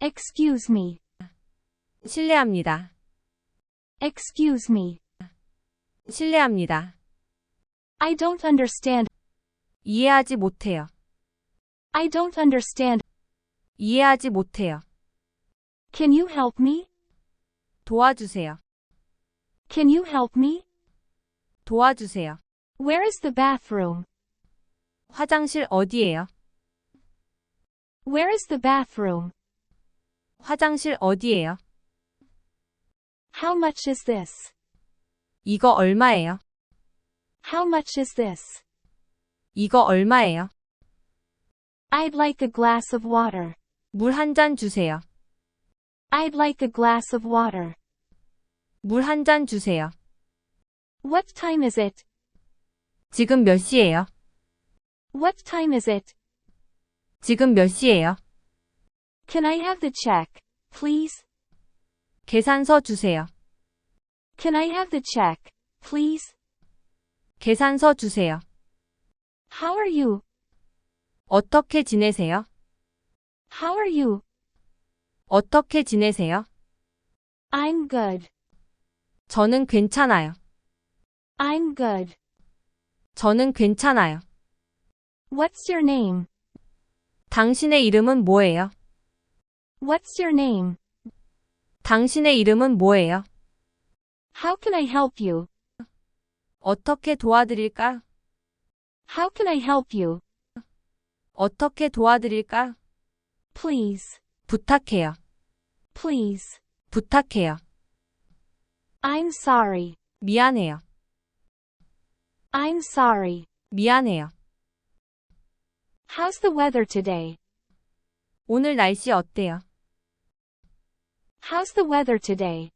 Excuse me. 실례합니다. Excuse me. 실례합니다. I don't understand. 이해하지 못해요. I don't understand. 이해하지 못해요. Can you help me? 도와주세요. Can you help me? 도와주세요. Where is the bathroom? 화장실 어디예요? Where is the bathroom? 화장실 어디예요? How much is this? 이거 얼마예요? How much is this? 이거 얼마예요? I'd like a glass of water. 물 한 잔 주세요. I'd like a glass of water. 물 한 잔 주세요. What time is it? 지금 몇 시예요? What time is it? 지금 몇 시예요? Can I have the check, please? 계산서 주세요. Can I have the check, please? 계산서 주세요. How are you? 어떻게 지내세요? How are you? 어떻게 지내세요? I'm good. 저는 괜찮아요. I'm good. 저는 괜찮아요. What's your name? 당신의 이름은 뭐예요? What's your name? 당신의 이름은 뭐예요? How can I help you? 어떻게 도와드릴까? How can I help you? 어떻게 도와드릴까? Please. 부탁해요. Please. 부탁해요. I'm sorry. 미안해요. I'm sorry. 미안해요. How's the weather today? 오늘 날씨 어때요? How's the weather today?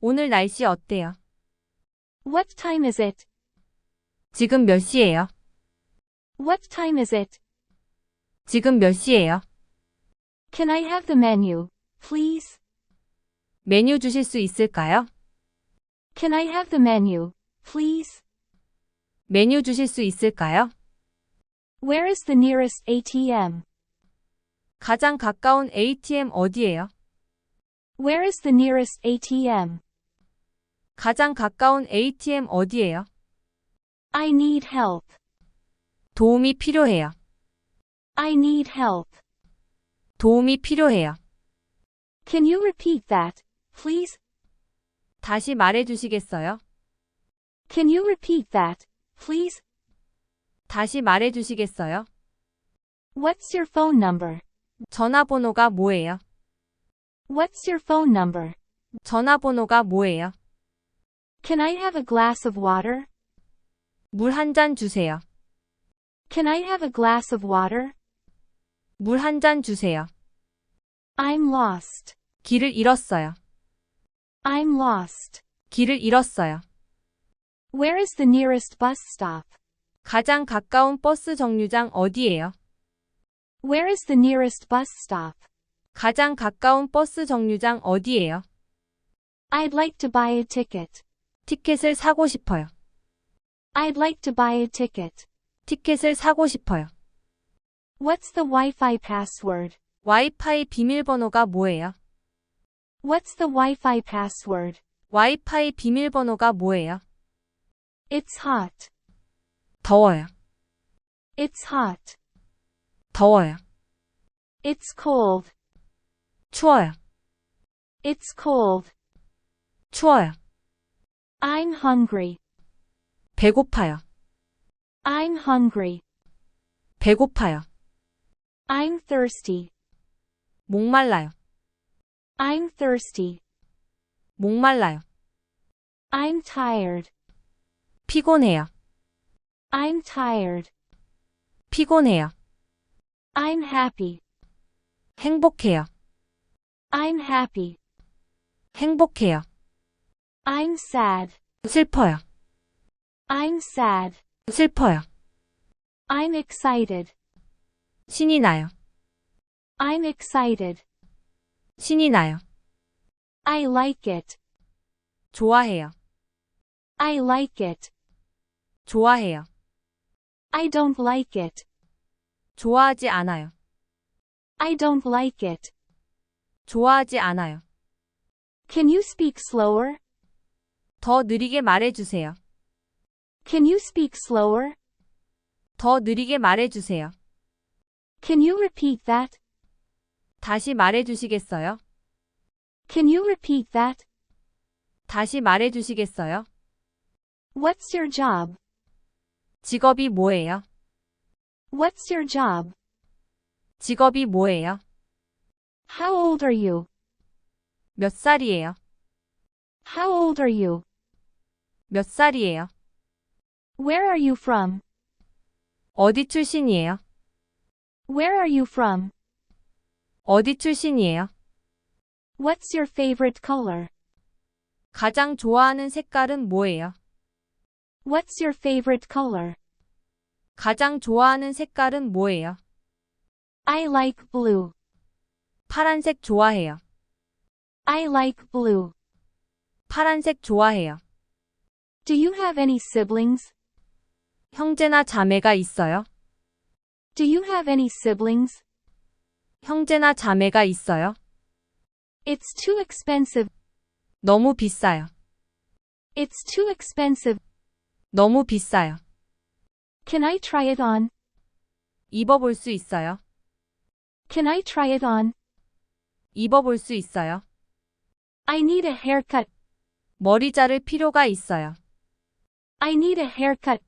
오늘 날씨 어때요? What time is it? 지금 몇 시예요? What time is it? 지금 몇 시예요? Can I have the menu, please? 메뉴 주실 수 있을까요? Can I have the menu, please? 메뉴 주실 수 있을까요? Where is the nearest ATM? 가장 가까운 ATM 어디예요? Where is the nearest ATM? 가장 가까운 ATM 어디예요? I need help. 도움이 필요해요. I need help. 도움이 필요해요. Can you repeat that, please? 다시 말해 주시겠어요? Can you repeat that, please? 다시 말해 주시겠어요? What's your phone number? 전화번호가 뭐예요? What's your phone number? 전화번호가 뭐예요? Can I have a glass of water? 물 한 잔 주세요. Can I have a glass of water? 물 한 잔 주세요. I'm lost. 길을 잃었어요. I'm lost. 길을 잃었어요. Where is the nearest bus stop? 가장 가까운 버스 정류장 어디예요? Where is the nearest bus stop? 가장 가까운 버스 정류장 어디예요? I'd like to buy a ticket. 티켓을 사고 싶어요. I'd like to buy a ticket. 티켓을 사고 싶어요. What's the Wi-Fi password? 와이파이 비밀번호가 뭐예요? What's the Wi-Fi password? 와이파이 비밀번호가 뭐예요? It's hot. 더워요. It's hot. 더워요. It's cold. 추워요. It's cold. 추워요. I'm hungry. 배고파요. I'm hungry. 배고파요. I'm thirsty. 목말라요. I'm thirsty. 목말라요. I'm tired. 피곤해요. I'm tired. 피곤해요. I'm happy. 행복해요. I'm happy. 행복해요. I'm sad. 슬퍼요. I'm sad. 슬퍼요. I'm excited. 신이 나요. I'm excited. 신이 나요. I like it. 좋아해요. I like it. 좋아해요. I don't like it. 좋아하지 않아요. I don't like it. 좋아하지 않아요. Can you speak slower? 더 느리게 말해주세요. Can you speak slower? 더 느리게 말해주세요. Can you repeat that? 다시 말해주시겠어요? Can you repeat that? 다시 말해주시겠어요? What's your job? 직업이 뭐예요? What's your job? 직업이 뭐예요? How old are you? 몇 살이에요? How old are you? 몇 살이에요? Where are you from? 어디 출신이에요? Where are you from? 어디 출신이에요? What's your favorite color? 가장 좋아하는 색깔은 뭐예요? What's your favorite color? 가장 좋아하는 색깔은 뭐예요? I like blue. 파란색 좋아해요. I like blue. 파란색 좋아해요. Do you have any siblings? 형제나 자매가 있어요? Do you have any siblings? 형제나 자매가 있어요? It's too expensive. 너무 비싸요. It's too expensive. 너무 비싸요. Can I try it on? 입어볼 수 있어요? Can I try it on? 입어볼 수 있어요? I need a haircut. 머리 자를 필요가 있어요. I need a haircut.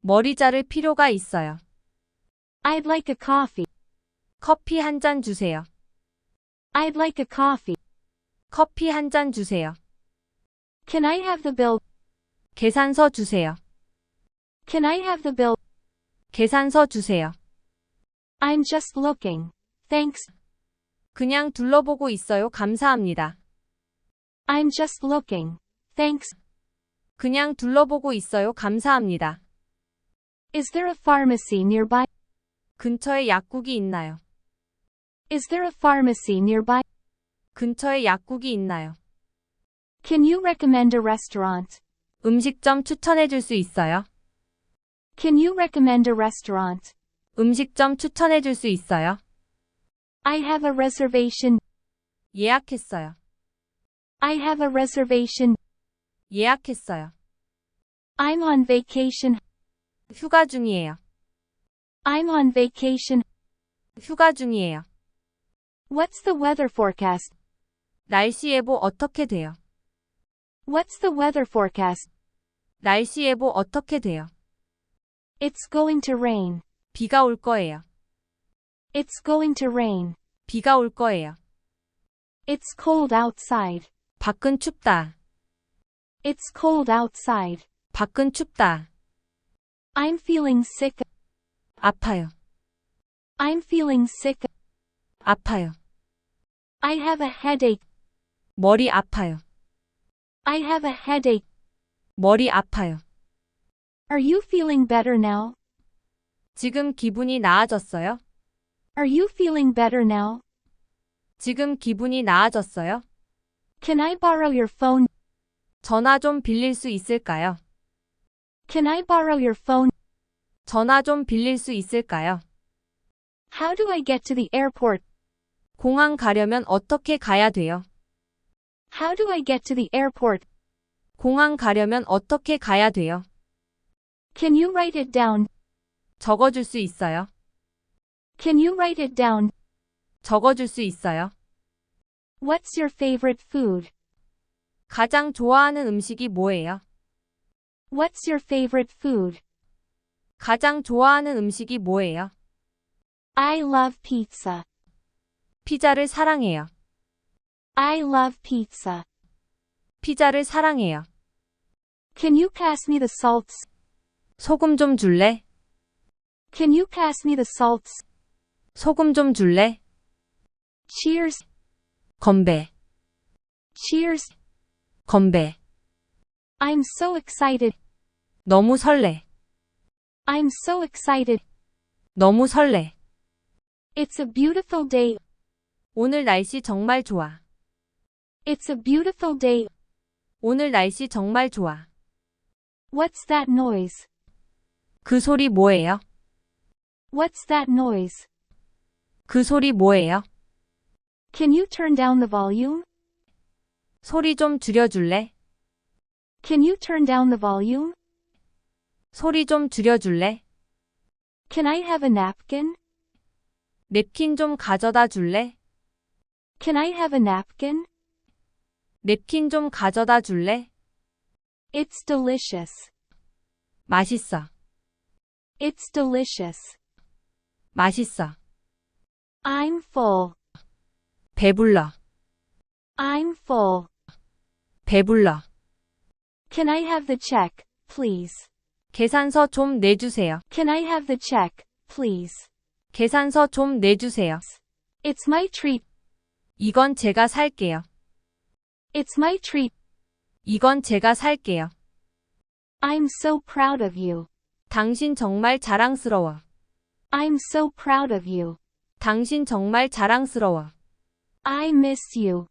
머리 자를 필요가 있어요. I'd like a coffee. 커피 한 잔 주세요. I'd like a coffee. 커피 한 잔 주세요. Can I have the bill? 계산서 주세요. Can I have the bill? 계산서 주세요. I'm just looking. Thanks. 그냥 둘러보고 있어요. 감사합니다. I'm just looking. Thanks. 그냥 둘러보고 있어요. 감사합니다. Is there a pharmacy nearby? 근처에 약국이 있나요? Is there a pharmacy nearby? 근처에 약국이 있나요? Can you recommend a restaurant? 음식점 추천해 줄 수 있어요? Can you recommend a restaurant? 음식점 추천해 줄 수 있어요? I have a reservation. 예약했어요. I have a reservation. 예약했어요. I'm on vacation. 휴가 중이에요. I'm on vacation. 휴가 중이에요. What's the weather forecast? 날씨 예보 어떻게 돼요? What's the weather forecast? 날씨 예보 어떻게 돼요? It's going to rain. 비가 올 거예요. It's going to rain. 비가 올 거예요. It's cold outside. 밖은 춥다. It's cold outside. 밖은 춥다. I'm feeling sick. 아파요. I'm feeling sick. 아파요. I have a headache. 머리 아파요. I have a headache. 머리 아파요. Are you feeling better now? 지금 기분이 나아졌어요? Are you feeling better now? 지금 기분이 나아졌어요? Can I borrow your phone? 전화 좀 빌릴 수 있을까요? Can I borrow your phone? 전화 좀 빌릴 수 있을까요? How do I get to the airport? 공항 가려면 어떻게 가야 돼요? How do I get to the airport? 공항 가려면 어떻게 가야 돼요? Can you write it down? 적어줄 수 있어요? Can you write it down? 적어줄 수 있어요? What's your favorite food? 가장 좋아하는 음식이 뭐예요? What's your favorite food? 가장 좋아하는 음식이 뭐예요? I love pizza. 피자를 사랑해요. I love pizza. 피자를 사랑해요. Can you pass me the salts? 소금 좀 줄래? Can you pass me the salts? 소금 좀 줄래? Cheers. 건배, Cheers. 건배. I'm so excited. 너무 설레. I'm so excited. 너무 설레. It's a beautiful day. 오늘 날씨 정말 좋아. It's a beautiful day. 오늘 날씨 정말 좋아. What's that noise? 그 소리 뭐예요? What's that noise? 그 소리 뭐예요? Can you turn down the volume? 소리 좀 줄여줄래? Can you turn down the volume? 소리 좀 줄여줄래? Can I have a napkin? 냅킨 좀 가져다 줄래? Can I have a napkin? 냅킨 좀 가져다 줄래? It's delicious. 맛있어. It's delicious. 맛있어. I'm full. 배불러. I'm full. 배불러. Can I have the check, please? 계산서 좀 내주세요. Can I have the check, please? 계산서 좀 내주세요. It's my treat. 이건 제가 살게요. It's my treat. 이건 제가 살게요. I'm so proud of you. 당신 정말 자랑스러워. I'm so proud of you. 당신 정말 자랑스러워. I miss you.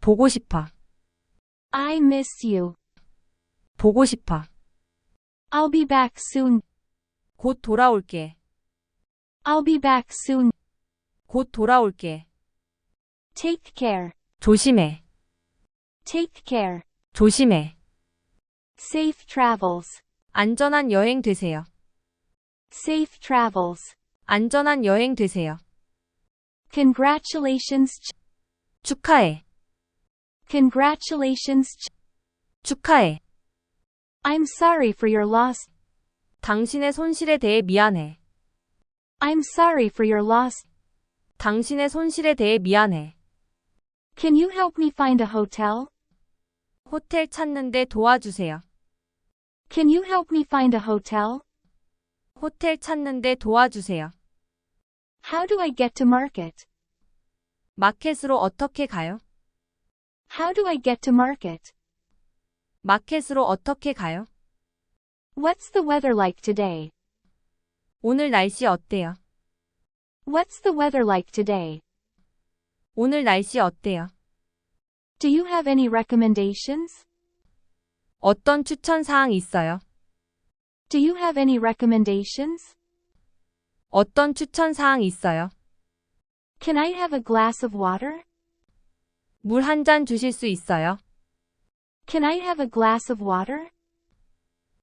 보고 싶어. I miss you. 보고 싶어. I'll be back soon. 곧 돌아올게. I'll be back soon. 곧 돌아올게. Take care. 조심해. Take care. 조심해. Safe travels. 안전한 여행 되세요. Safe travels. 안전한 여행 되세요. Congratulations. 축하해. Congratulations. 축하해. I'm sorry for your loss. 당신의 손실에 대해 미안해. I'm sorry for your loss. 당신의 손실에 대해 미안해. Can you help me find a hotel? 호텔 찾는데 도와주세요. Can you help me find a hotel? 호텔 찾는데 도와주세요. How do I get to market? 마켓으로 어떻게 가요? How do I get to market? 마켓으로 어떻게 가요? What's the weather like today? 오늘 날씨 어때요? What's the weather like today? 오늘 날씨 어때요? Do you have any recommendations? 어떤 추천 사항 있어요? Do you have any recommendations? 어떤 추천 사항 있어요? Can I have a glass of water? 물 한 잔 주실 수 있어요? Can I have a glass of water?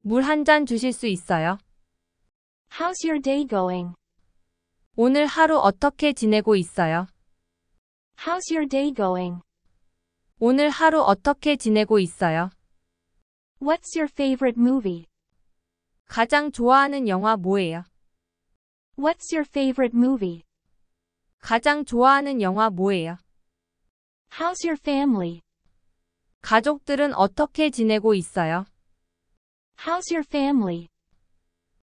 물 한 잔 주실 수 있어요? How's your day going? 오늘 하루 어떻게 지내고 있어요? How's your day going? 오늘 하루 어떻게 지내고 있어요? What's your favorite movie? 가장 좋아하는 영화 뭐예요? What's your favorite movie? 가장 좋아하는 영화 뭐예요? How's your family? 가족들은 어떻게 지내고 있어요? How's your family?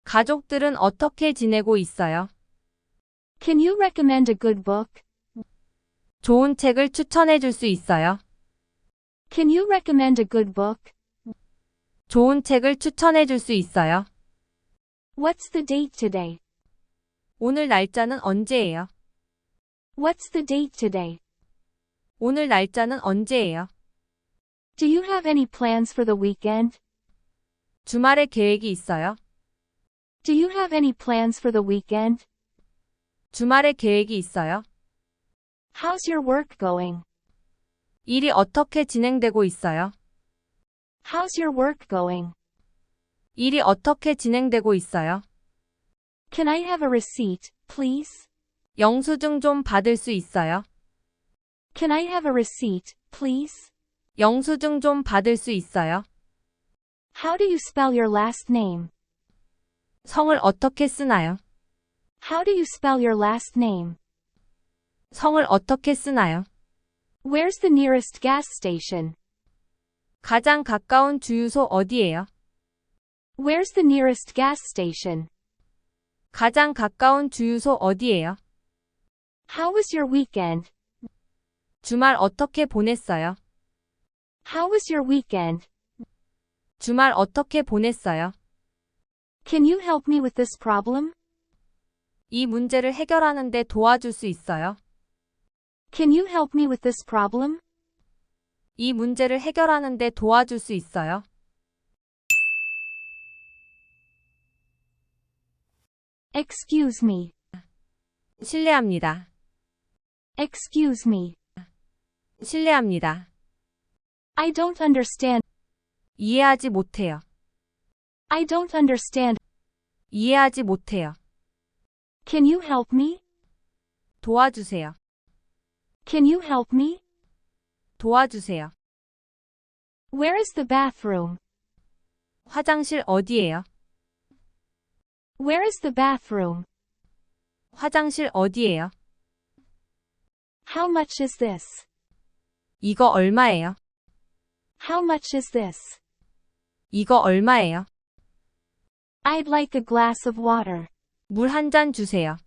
가족들은 어떻게 지내고 있어요? Can you recommend a good book? 좋은 책을 추천해 줄 수 있어요? Can you recommend a good book? 좋은 책을 추천해 줄 수 있어요? What's the date today? 오늘 날짜는 언제예요? What's the date today? 오늘 날짜는 언제예요? Do you have any plans for the weekend? 주말에 계획이 있어요? Do you have any plans for the weekend? 주말에 계획이 있어요? How's your work going? 일이 어떻게 진행되고 있어요? How's your work going? 일이 어떻게 진행되고 있어요? Can I have a receipt, please? 영수증 좀 받을 수 있어요? Can I have a receipt, please? 영수증 좀 받을 수 있어요? How do you spell your last name? 성을 어떻게 쓰나요? How do you spell your last name? 성을 어떻게 쓰나요? Where's the nearest gas station? 가장 가까운 주유소 어디예요? Where's the nearest gas station? 가장 가까운 주유소 어디예요? How was your weekend? 주말 어떻게 보냈어요? How was your weekend? 주말 어떻게 보냈어요? Can you help me with this problem? 이 문제를 해결하는데 도와줄 수 있어요? Can you help me with this problem? 이 문제를 해결하는데 도와줄 수 있어요? Excuse me. 실례합니다. Excuse me. 실례합니다. I don't understand. 이해하지 못해요. I don't understand. 이해하지 못해요. Can you help me? 도와주세요. Can you help me? 도와주세요. Where is the bathroom? 화장실 어디예요? Where is the bathroom? 화장실 어디예요? How much is this? 이거 얼마예요? How much is this? 이거 얼마예요? I'd like a glass of water. 물 한 잔 주세요.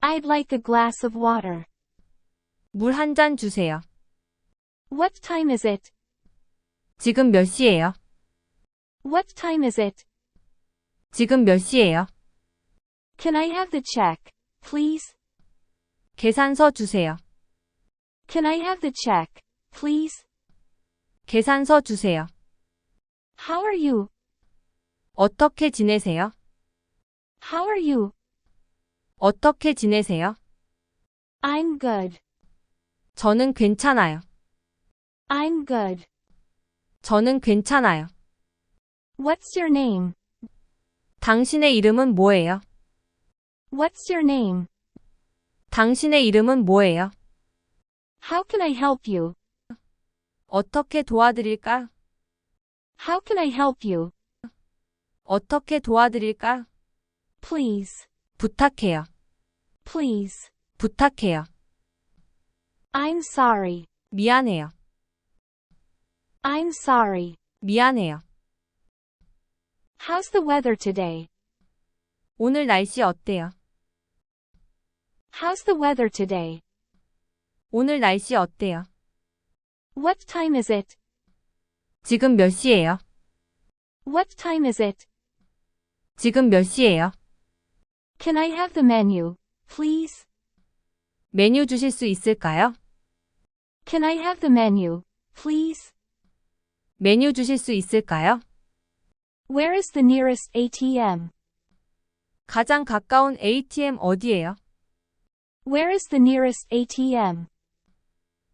I'd like a glass of water. 물 한 잔 주세요. What time is it? 지금 몇 시예요? What time is it? 지금 몇 시예요? Can I have the check, please? 계산서 주세요. Can I have the check, please? 계산서 주세요. How are you? 어떻게 지내세요? How are you? 어떻게 지내세요? I'm good. 저는 괜찮아요. I'm good. 저는 괜찮아요. What's your name? 당신의 이름은 뭐예요? What's your name? 당신의 이름은 뭐예요? How can I help you? 어떻게 도와드릴까? How can I help you? 어떻게 도와드릴까? Please. 부탁해요. Please. 부탁해요. I'm sorry. 미안해요. I'm sorry. 미안해요. How's the weather today? 오늘 날씨 어때요? How's the weather today? 오늘 날씨 어때요? What time is it? 지금 몇 시예요? What time is it? 지금 몇 시예요? Can I have the menu, please? 메뉴 주실 수 있을까요? Can I have the menu, please? 메뉴 주실 수 있을까요? Where is the nearest ATM? 가장 가까운 ATM 어디예요? Where is the nearest ATM?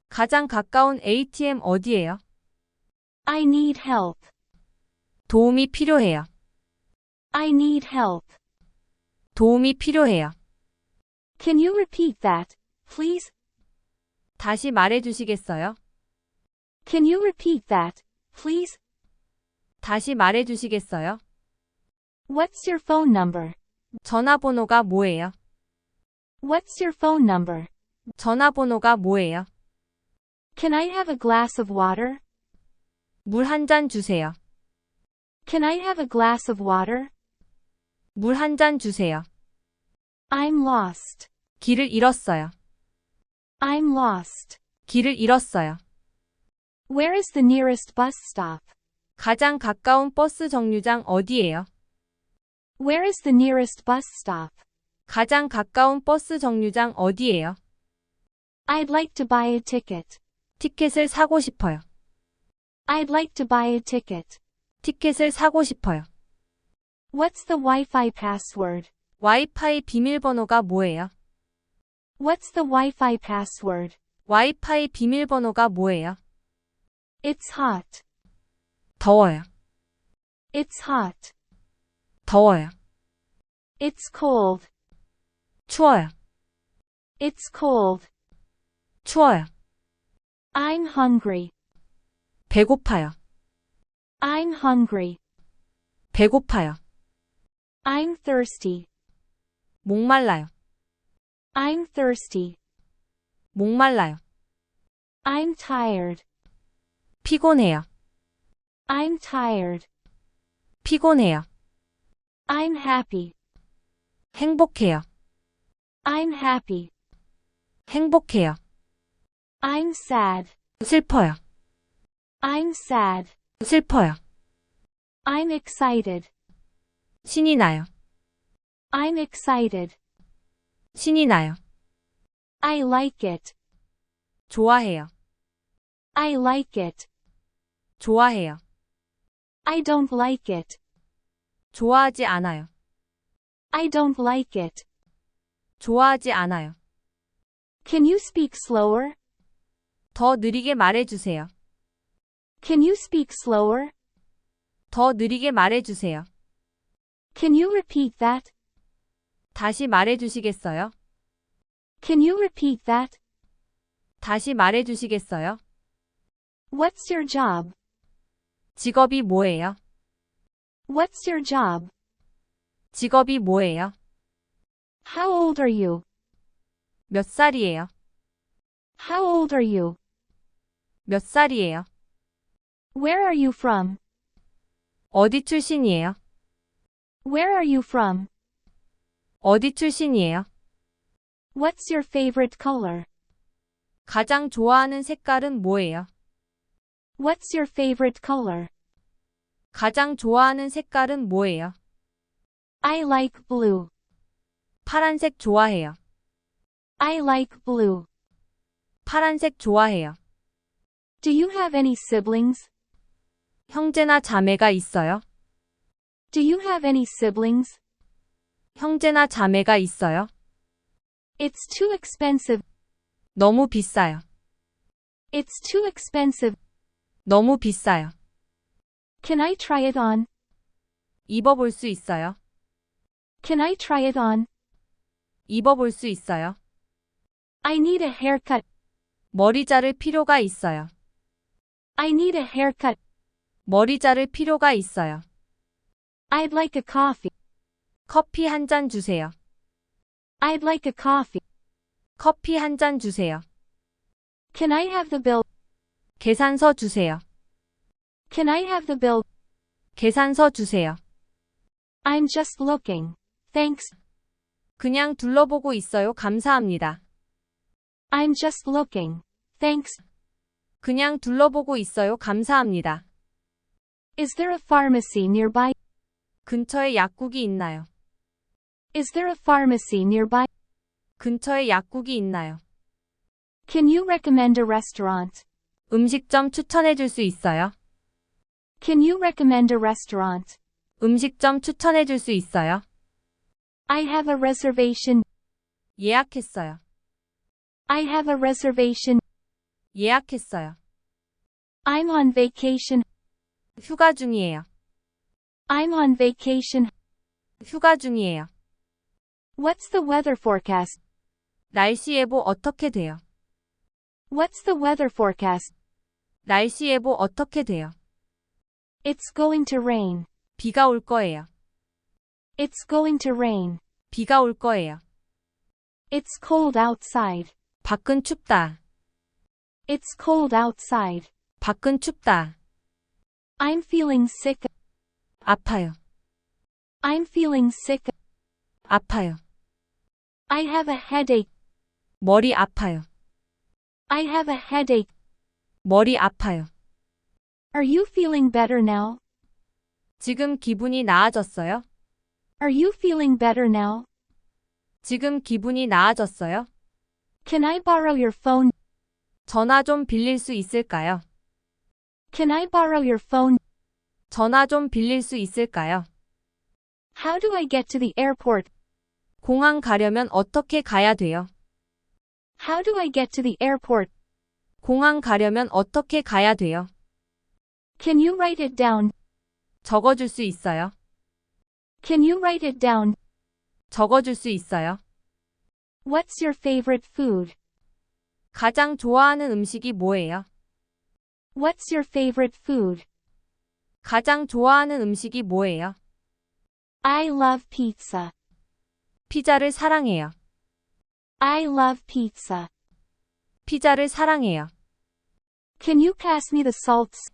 가장 가까운 ATM 어디예요? I need help. 도움이 필요해요. I need help. 도움이 필요해요. Can you repeat that, please? 다시 말해 주시겠어요? Can you repeat that, please? 다시 말해 주시겠어요? What's your phone number? 전화번호가 뭐예요? What's your phone number? 전화번호가 뭐예요? Can I have a glass of water? 물 한 잔 주세요. Can I have a glass of water? 물 한 잔 주세요. I'm lost. 길을 잃었어요. I'm lost. 길을 잃었어요. Where is the nearest bus stop? 가장 가까운 버스 정류장 어디예요? Where is the nearest bus stop? 가장 가까운 버스 정류장 어디예요? I'd like to buy a ticket. 티켓을 사고 싶어요. I'd like to buy a ticket. 티켓을 사고 싶어요. What's the Wi-Fi password? 와이파이 비밀번호가 뭐예요? What's the Wi-Fi password? 와이파이 비밀번호가 뭐예요? It's hot. 더워요. It's hot. 더워요. It's cold. 추워요. It's cold. 추워요. I'm hungry. 배고파요. I'm hungry. 배고파요. I'm thirsty. 목말라요. I'm thirsty. 목말라요. I'm tired. 피곤해요. I'm tired. 피곤해요. I'm happy. 행복해요. I'm happy. 행복해요. I'm sad. 슬퍼요. I'm sad. 슬퍼요. I'm excited. 신이 나요. I'm excited. 신이 나요. I like it. 좋아해요. I like it. 좋아해요. I don't like it. 좋아하지 않아요. I don't like it. 좋아하지 않아요. Can you speak slower? 더 느리게 말해주세요. Can you speak slower? 더 느리게 말해주세요. Can you repeat that? 다시 말해주시겠어요? Can you repeat that? 다시 말해주시겠어요? What's your job? 직업이 뭐예요? What's your job? 직업이 뭐예요? How old are you? 몇 살이에요? How old are you? 몇 살이에요? Where are you from? 어디 출신이에요? Where are you from? 어디 출신이에요? What's your favorite color? 가장 좋아하는 색깔은 뭐예요? What's your favorite color? 가장 좋아하는 색깔은 뭐예요? I like blue. 파란색 좋아해요. I like blue. 파란색 좋아해요. Do you have any siblings? 형제나 자매가 있어요? Do you have any siblings? 형제나 자매가 있어요? It's too expensive. 너무 비싸요. It's too expensive. 너무 비싸요. Can I try it on? 입어볼 수 있어요? Can I try it on? 입어볼 수 있어요? I need a haircut. 머리 자를 필요가 있어요. I need a haircut. 머리 자를 필요가 있어요. I'd like a coffee. 커피 한 잔 주세요. I'd like a coffee. 커피 한 잔 주세요. Can I have the bill? 계산서 주세요. Can I have the bill? 계산서 주세요. I'm just looking. Thanks. 그냥 둘러보고 있어요. 감사합니다. I'm just looking. Thanks. 그냥 둘러보고 있어요. 감사합니다. Is there a pharmacy nearby? 근처에 약국이 있나요? Is there a pharmacy nearby? 근처에 약국이 있나요? Can you recommend a restaurant? 음식점 추천해 줄 수 있어요? Can you recommend a restaurant? 음식점 추천해 줄 수 있어요? I have a reservation. 예약했어요. I have a reservation. 예약했어요. I'm on vacation. 휴가 중이에요. I'm on vacation. 휴가 중이에요. What's the weather forecast? 날씨 예보 어떻게 돼요? What's the weather forecast? 날씨 예보 어떻게 돼요? It's going to rain. 비가 올 거예요. It's going to rain. 비가 올 거예요. It's cold outside. 밖은 춥다. It's cold outside. 밖은 춥다. I'm feeling sick. 아파요. I'm feeling sick. 아파요. I have a headache. 머리 아파요. I have a headache. 머리 아파요. Are you feeling better now? 지금 기분이 나아졌어요? Are you feeling better now? 지금 기분이 나아졌어요? Can I borrow your phone? 전화 좀 빌릴 수 있을까요? Can I borrow your phone? 전화 좀 빌릴 수 있을까요? How do I get to the airport? 공항 가려면 어떻게 가야 돼요? How do I get to the airport? 공항 가려면 어떻게 가야 돼요? Can you write it down? 적어줄 수 있어요? Can you write it down? 적어줄 수 있어요? What's your favorite food? 가장 좋아하는 음식이 뭐예요? What's your favorite food? 가장 좋아하는 음식이 뭐예요? I love pizza. 피자를 사랑해요. I love pizza. 피자를 사랑해요. Can you pass me the salts?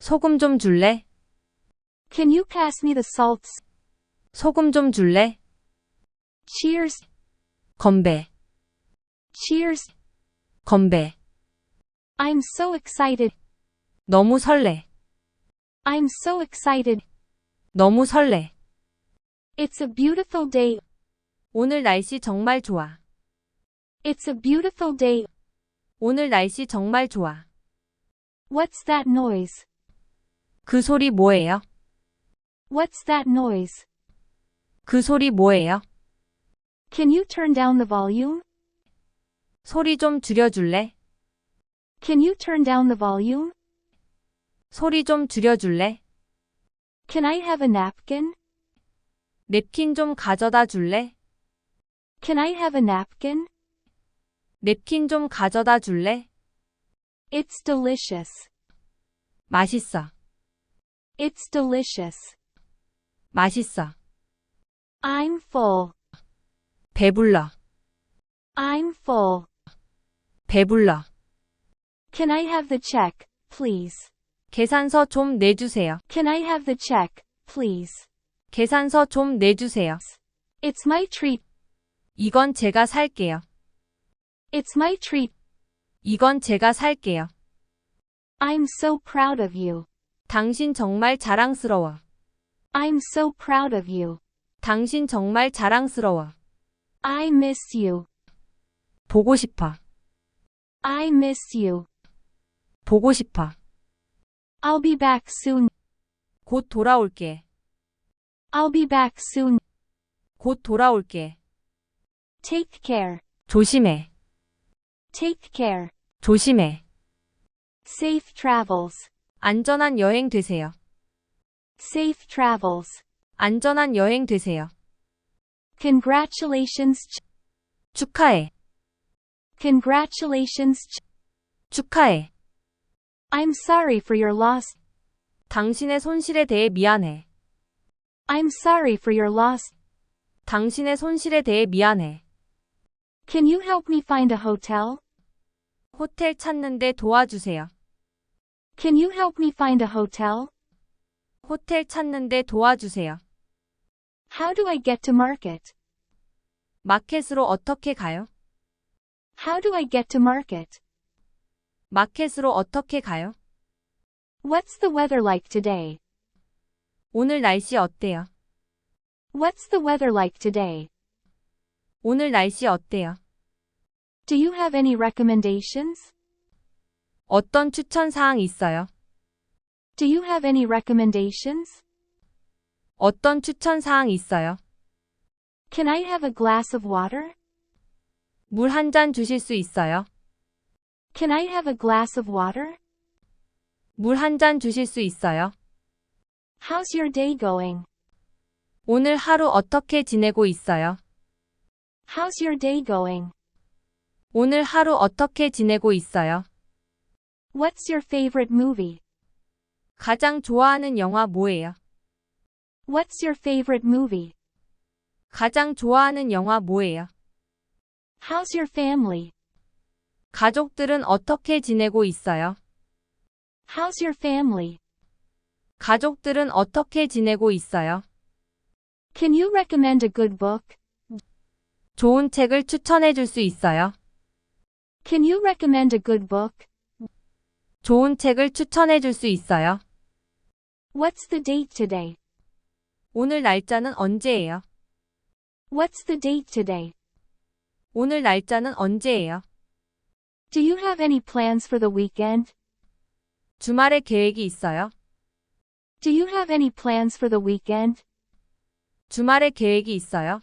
소금 좀 줄래? Can you pass me the salts? 소금 좀 줄래? Cheers. 건배, Cheers. 건배. I'm so excited. 너무 설레. I'm so excited. 너무 설레. It's a beautiful day. 오늘 날씨 정말 좋아. It's a beautiful day. 오늘 날씨 정말 좋아. What's that noise? 그 소리 뭐예요? What's that noise? 그 소리 뭐예요? Can you turn down the volume? 소리 좀 줄여줄래? Can you turn down the volume? 소리 좀 줄여줄래? Can I have a napkin? 냅킨 좀 가져다 줄래? Can I have a napkin? 냅킨 좀 가져다 줄래? It's delicious. 맛있어. It's delicious. 맛있어. I'm full. 배불러. I'm full. 배불러. Can I have the check, please? 계산서 좀 내주세요. Can I have the check, please? 계산서 좀 내주세요. It's my treat. 이건 제가 살게요. It's my treat. 이건 제가 살게요. I'm so proud of you. 당신 정말 자랑스러워. I'm so proud of you. 당신 정말 자랑스러워. I miss you. 보고 싶어. I miss you. 보고 싶어. I'll be back soon. 곧 돌아올게. I'll be back soon. 곧 돌아올게. Take care. 조심해. Take care. 조심해. Safe travels. 안전한 여행 되세요. Safe travels. 안전한 여행 되세요. Congratulations. ch- 축하해. Congratulations. ch- 축하해. I'm sorry for your loss. 당신의 손실에 대해 미안해. I'm sorry for your loss. 당신의 손실에 대해 미안해. Can you help me find a hotel? 호텔 찾는데 도와주세요. Can you help me find a hotel? 호텔 찾는데 도와주세요. How do I get to market? 마켓으로 어떻게 가요? How do I get to market? 마켓으로 어떻게 가요? What's the weather like today? 오늘 날씨 어때요? What's the weather like today? 오늘 날씨 어때요? Do you have any recommendations? 어떤 추천 사항 있어요? Do you have any recommendations? 어떤 추천 사항 있어요? Can I have a glass of water? 물 한 잔 주실 수 있어요? Can I have a glass of water? 물 한 잔 주실 수 있어요? How's your day going? 오늘 하루 어떻게 지내고 있어요? How's your day going? 오늘 하루 어떻게 지내고 있어요? What's your favorite movie? 가장 좋아하는 영화 뭐예요? What's your favorite movie? 가장 좋아하는 영화 뭐예요? How's your family? 가족들은 어떻게 지내고 있어요? How's your family? 가족들은 어떻게 지내고 있어요? Can you recommend a good book? 좋은 책을 추천해 줄 수 있어요? Can you recommend a good book? 좋은 책을 추천해 줄 수 있어요? What's the date today? 오늘 날짜는 언제예요? What's the date today? 오늘 날짜는 언제예요? Do you have any plans for the weekend? 주말에 계획이 있어요? Do you have any plans for the weekend? 주말에 계획이 있어요?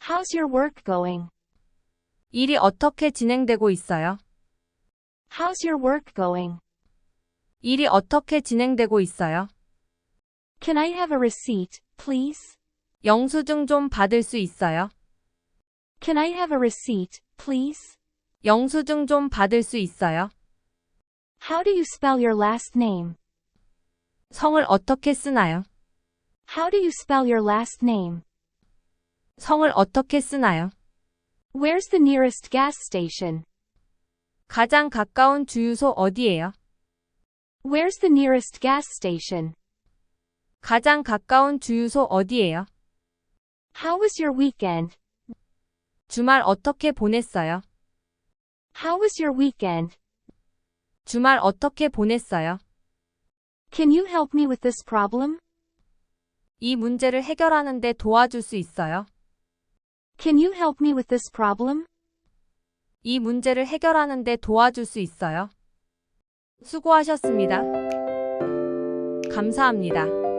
How's your work going? 일이 어떻게 진행되고 있어요? How's your work going? 일이 어떻게 진행되고 있어요? Can I have a receipt, please? 영수증 좀 받을 수 있어요? Can I have a receipt, please? 영수증 좀 받을 수 있어요? How do you spell your last name? 성을 어떻게 쓰나요? How do you spell your last name? 성을 어떻게 쓰나요? Where's the nearest gas station? 가장 가까운 주유소 어디예요? Where's the nearest gas station? 가장 가까운 주유소 어디예요? How was your weekend? 주말 어떻게 보냈어요? How was your weekend? 주말 어떻게 보냈어요? Can you help me with this problem? 이 문제를 해결하는데 도와줄 수 있어요? Can you help me with this problem? 이 문제를 해결하는데 도와줄 수 있어요? 수고하셨습니다. 감사합니다.